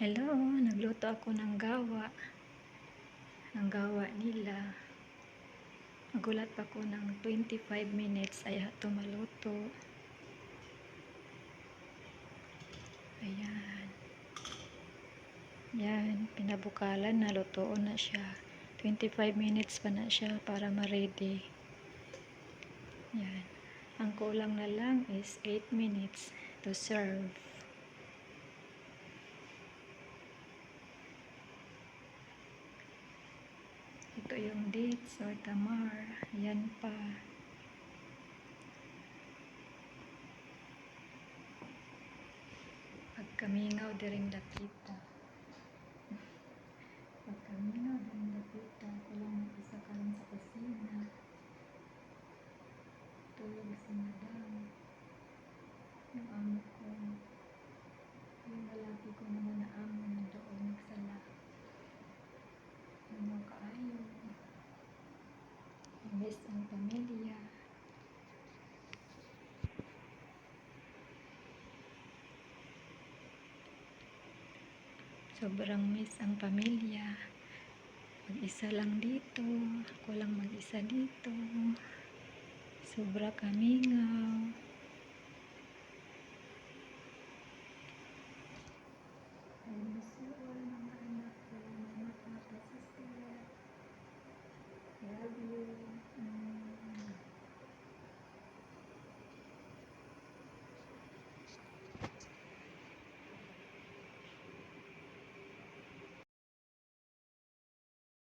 Hello, nagluto ako ng gawa. Ang gawa nila. Nagulat ako ng 25 minutes ay hato maluto. Ayan. Yan, pinabukalan na lutoon na siya. 25 minutes pa na siya para ma-ready. Yan. Ang kulang na lang is 8 minutes to serve. Ito yung dates or tamar. Yan pa. Pagkamingaw diring dapita. Pagkamingaw diring dapita. Ako lang mag-isa ka rin sa kusina. Tulog si madam. Yung amo ko. Yung lalaki ko naman na amo na doon nagsala. Ano kaayo. Miss ang pamilya. Sobrang miss ang pamilya. Mag-isa lang dito. Ako lang mag-isa dito. Sobra kamingaw.